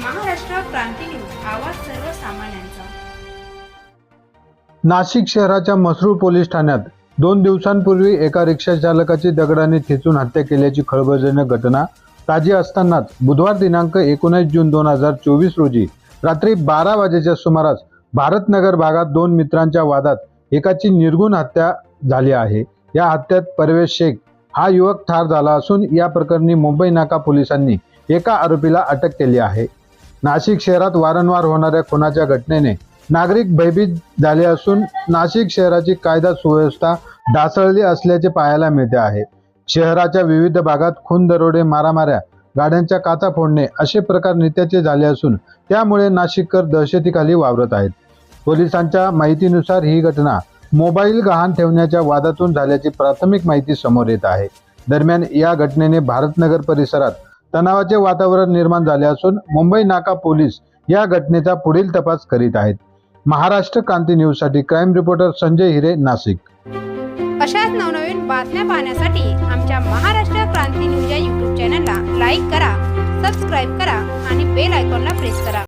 क्रांती news आवाज सर्वसामान्यांचा. नाशिक शहराच्या मसरूळ पोलीस ठाण्यात दोन दिवसांपूर्वी एका रिक्षा चालकाची दगडाने ठेचून हत्या केल्याची खळबळजनक घटना ताजी असतानाच बुधवार दिनांक एकोणीस जून दोन हजार चोवीस रोजी रात्री बारा वाजेच्या सुमारास भारतनगर भागात दोन मित्रांच्या वादात एकाची निर्गुण हत्या झाली आहे. या हत्यात परवेश शेख हा युवक ठार झाला असून या प्रकरणी मुंबई नाका पोलिसांनी एका आरोपीला अटक केली आहे. नाशिक शहरात वारंवार होणाऱ्या खुनाच्या घटनेने नागरिक भयभीत झाले असून नाशिक शहराची कायदा सुव्यवस्था ढासळली असल्याचे पाहायला मिळते आहे. शहराच्या विविध भागात खून दरोडे मारामाऱ्या गाड्यांच्या काचा फोडणे असे प्रकार नित्याचे झाले असून त्यामुळे नाशिककर दहशतीखाली वावरत आहेत. पोलिसांच्या माहितीनुसार ही घटना मोबाईल गहाण ठेवण्याच्या वादातून झाल्याची प्राथमिक माहिती समोर येत आहे. दरम्यान या घटनेने भारतनगर परिसरात तणावाचे वातावरण निर्माण झाले असून मुंबई नाका पोलीस या घटनेचा पुढील तपास करीत आहेत. महाराष्ट्र क्रांती न्यूजसाठी क्राईम रिपोर्टर संजय हिरे नाशिक. अशाच नवनवीन बातम्या पाहण्यासाठी आमच्या महाराष्ट्र क्रांती न्यूज या युट्यूब चॅनलला लाईक करा सबस्क्राईब करा आणि बेल आयकॉनला प्रेस करा.